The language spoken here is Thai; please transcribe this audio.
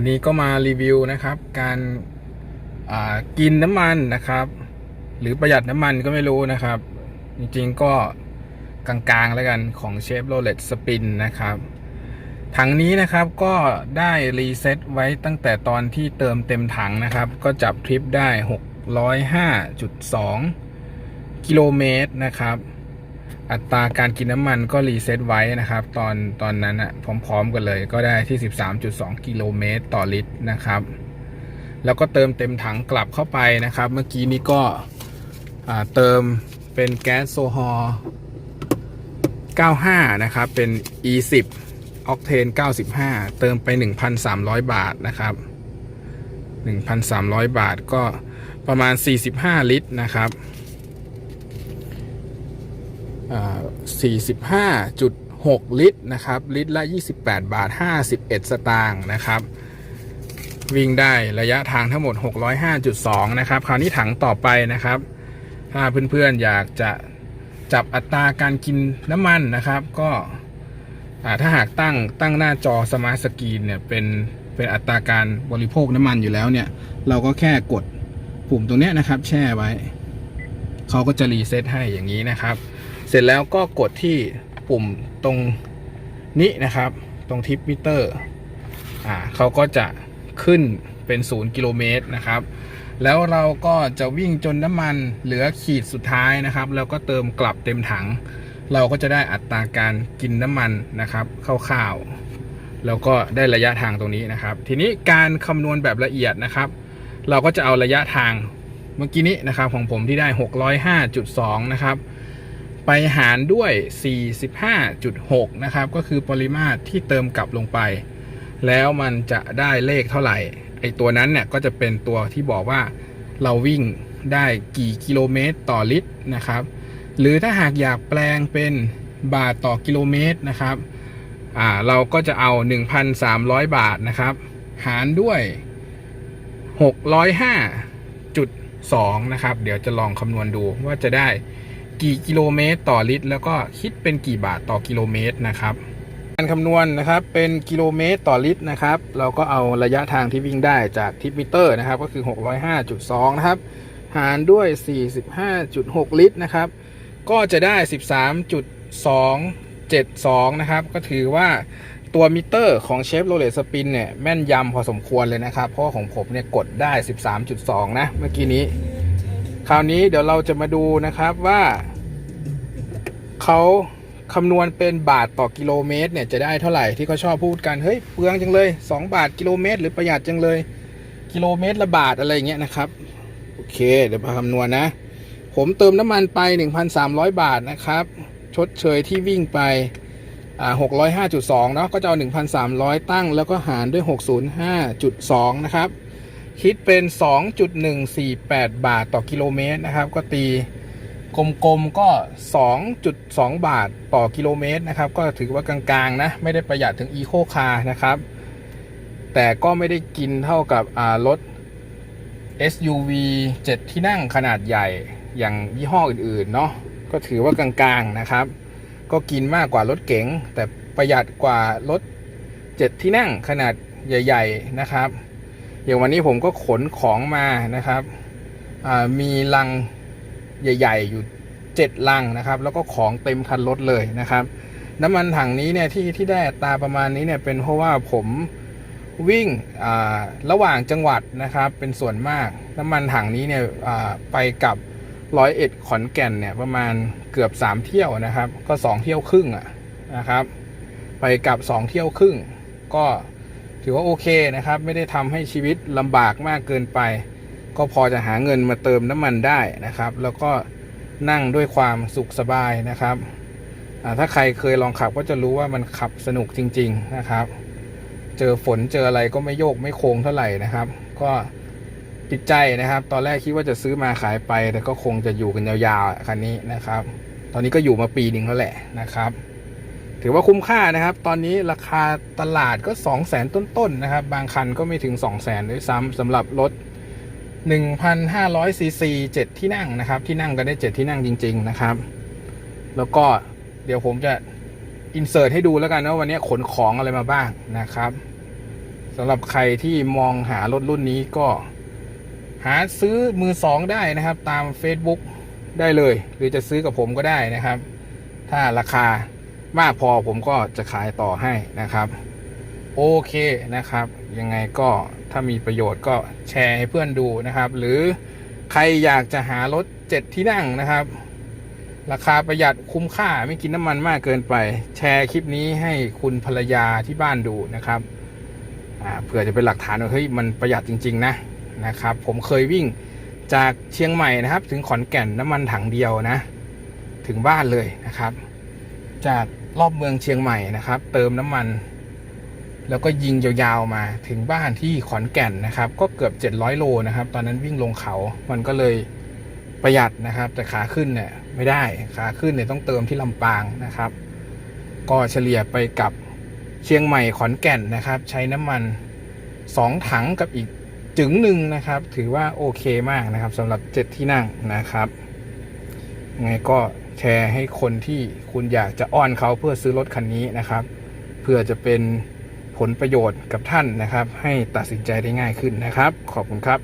วันนี้ก็มารีวิวนะครับ การกินน้ำมันนะครับ หรือประหยัดน้ำมันก็ไม่รู้นะครับ จริงๆก็กลางๆแล้วกันของเชฟโรเลตสปินนะครับถังนี้นะครับก็ได้รีเซ็ตไว้ตั้งแต่ตอนที่เติมเต็มถังนะครับ ก็จับทริปได้ 605.2 กิโลเมตรนะครับ อัตราการกินน้ำมันก็รีเซ็ตไว้นะครับ ตอนตอนนั้นอะพร้อมๆกันเลยก็ได้ที่ 13.2 กิโลเมตรต่อลิตรนะครับ แล้วก็เติมเต็มถังกลับเข้าไปนะครับ เมื่อกี้นี้ก็เติมเป็นแก๊สโซฮอล์95 นะครับ เป็น E10 ออกเทน 95 เติมไป 1,300 บาทนะครับ 1,300 บาทก็ประมาณ 45 ลิตรนะครับ 45.6 ลิตรนะครับ ลิตรละ 28 บาท 51 สตางค์นะครับ วิ่งได้ระยะทางทั้งหมด 605.2 นะครับ คราวนี้ถังต่อไปนะครับ ถ้าเพื่อนๆอยากจะจับอัตราการกินน้ำมันนะครับ ก็ถ้าหากตั้งตั้งหน้าจอสมาร์ทสกรีนเนี่ยเป็นเป็นอัตราการบริโภคน้ำมันอยู่แล้วเนี่ย เราก็แค่กดปุ่มตรงนี้นะครับ แช่ไว้ เขาก็จะรีเซ็ตให้อย่างนี้นะครับ เสร็จแล้วก็กดที่ปุ่มตรงนี้นะครับ ตรงทิปมิเตอร์อ่าเขาก็จะขึ้นเป็น0กิโลเมตรนะครับ แล้วเราก็จะวิ่งจนน้ำมันเหลือขีดสุดท้ายนะครับ แล้วก็เติมกลับเต็มถัง เราก็จะได้อัตราการกินน้ำมันนะครับคร่าวๆแล้วก็ได้ระยะทางตรงนี้นะครับ ทีนี้การคำนวณแบบละเอียดนะครับ เราก็จะเอาระยะทางเมื่อกี้นี้นะครับของผมที่ได้ 605.2 นะครับ ไปหารด้วย 45.6 นะครับ ก็คือปริมาตรที่เติมกลับลงไป แล้วมันจะได้เลขเท่าไหร่ ไอตัวนั้นเนี่ยก็จะเป็นตัวที่บอกว่าเราวิ่งได้กี่กิโลเมตรต่อลิตรนะครับ หรือถ้าหากอยากแปลงเป็นบาทต่อกิโลเมตรนะครับ อ่า เราก็จะเอา 1,300 บาทนะครับ หารด้วย 605.2 นะครับ เดี๋ยวจะลองคำนวณดูว่าจะได้ กี่กิโลเมตรต่อลิตร แล้วก็คิดเป็นกี่บาทต่อกิโลเมตรนะครับ การคำนวณนะครับเป็นกิโลเมตรต่อลิตรนะครับ เราก็เอาระยะทางที่วิ่งได้จากทิปมิเตอร์นะครับ ก็คือ 605.2 นะครับ หารด้วย 45.6 ลิตรนะครับ ก็จะได้ 13.272 นะครับ ก็ถือว่าตัวมิเตอร์ของเชฟโรเลตสปินเนี่ยแม่นยำพอสมควรเลยนะครับ เพราะของผมเนี่ยกดได้ 13.2 นะ เมื่อกี้นี้ คราวนี้เดี๋ยวเราจะมาดูนะครับว่าเขาคำนวณเป็นบาทต่อกิโลเมตรเนี่ยจะได้เท่าไหร่ที่เขาชอบพูดกันเฮ้ยเปลืองจังเลย 2 บาทกิโลเมตร หรือประหยัดจังเลย กิโลเมตรละบาทอะไรเงี้ยนะครับโอเค เดี๋ยวมาคำนวณนะ ผมเติมน้ำมันไป 1,300 บาทนะครับ ชดเชยที่วิ่งไปอ่า605.2เนาะก็จะเอา1,300 ตั้งแล้วก็หารด้วย 605.2 นะครับ คิดเป็น 2.148 บาทต่อกิโลเมตรนะครับ ก็ตีกลมๆก็ 2.2 บาทต่อกิโลเมตรนะครับ ก็ถือว่ากลางๆ นะ ไม่ได้ประหยัดถึง Eco Car นะครับ แต่ก็ไม่ได้กินเท่ากับรถ SUV 7 ที่นั่งขนาดใหญ่อย่างยี่ห้ออื่นๆ เนาะก็ถือว่ากลางๆ นะครับ ก็กินมากกว่ารถเก๋งแต่ประหยัดกว่ารถ 7 ที่นั่งขนาดใหญ่ ๆ นะครับ อย่างวันนี้ผมก็ขนของมานะครับมีลังใหญ่ๆอยู่7ลังนะครับ แล้วก็ของเต็มคันรถเลยนะครับ น้ำมันถังนี้เนี่ยที่ที่ได้ตาประมาณนี้เนี่ยเป็นเพราะว่าผมวิ่งระหว่างจังหวัดนะครับเป็นส่วนมาก น้ำมันถังนี้เนี่ยไปกับร้อยเอ็ดขอนแก่นเนี่ยประมาณเกือบ3เที่ยวนะครับ ก็2เที่ยวครึ่งอะนะครับ ไปกับ2เที่ยวครึ่ง ก็ ถือว่าโอเคนะครับ ไม่ได้ทำให้ชีวิตลำบากมากเกินไป ก็พอจะหาเงินมาเติมน้ำมันได้นะครับ แล้วก็นั่งด้วยความสุขสบายนะครับถ้าใครเคยลองขับก็จะรู้ว่ามันขับสนุกจริง ๆนะครับ เจอฝนเจออะไรก็ไม่โยกไม่โค้งเท่าไหร่นะครับ ก็ติดใจนะครับ ตอนแรกคิดว่าจะซื้อมาขายไป แต่ก็คงจะอยู่กันยาวๆคันนี้นะครับ ตอนนี้ก็อยู่มาปีหนึ่งแล้วแหละนะครับ ถือว่าคุ้มค่านะครับ ตอนนี้ราคาตลาดก็2 0 0แสนต้นๆนะครับ บางคันก็ไม่ถึง 2 0 0แสนด้วยซ้ำสำหรับรถ 1,500ซีซี7ที่นั่งนะครับ ที่นั่งก็ได้ 7 ที่นั่งจริง ๆ นะครับ แล้วก็เดี๋ยวผมจะอินเสิร์ตให้ดูแล้วกันว่าวันนี้ขนของอะไรมาบ้างนะครับสำหรับใครที่มองหารถรุ่นนี้ก็ หาซื้อมือสองได้นะครับ ตาม Facebook ได้เลย หรือจะซื้อกับผมก็ได้นะครับ ถ้าราคา มากพอผมก็จะขายต่อให้นะครับ โอเคนะครับ ยังไงก็ถ้ามีประโยชน์ก็แชร์ให้เพื่อนดูนะครับ หรือใครอยากจะหารถเจ็ดที่นั่งนะครับ ราคาประหยัดคุ้มค่าไม่กินน้ำมันมากเกินไป แชร์คลิปนี้ให้คุณภรรยาที่บ้านดูนะครับเผื่อจะเป็นหลักฐานว่าเฮ้ยมันประหยัดจริง ๆ นะนะครับ ผมเคยวิ่งจากเชียงใหม่นะครับ ถึงขอนแก่นน้ำมันถังเดียวนะ ถึงบ้านเลยนะครับ จาก รอบเมืองเชียงใหม่นะครับ เติมน้ำมัน แล้วก็ยิงยาวๆมาถึงบ้านที่ขอนแก่นนะครับ ก็เกือบ 700 โลนะครับ ตอนนั้นวิ่งลงเขา มันก็เลยประหยัดนะครับ แต่ขาขึ้นเนี่ยไม่ได้ขาขึ้นเนี่ยต้องเติมที่ลำปางนะครับ ก็เฉลี่ยไปกับเชียงใหม่ขอนแก่นนะครับ ใช้น้ำมัน 2 ถังกับอีกจึงหนึ่งนะครับ ถือว่าโอเคมากนะครับสำหรับเจ็ดที่นั่งนะครับยังไงก็ แชร์ให้คนที่คุณอยากจะอ้อนเขาเพื่อซื้อรถคันนี้นะครับ เพื่อจะเป็นผลประโยชน์กับท่านนะครับ ให้ตัดสินใจได้ง่ายขึ้นนะครับ ขอบคุณครับ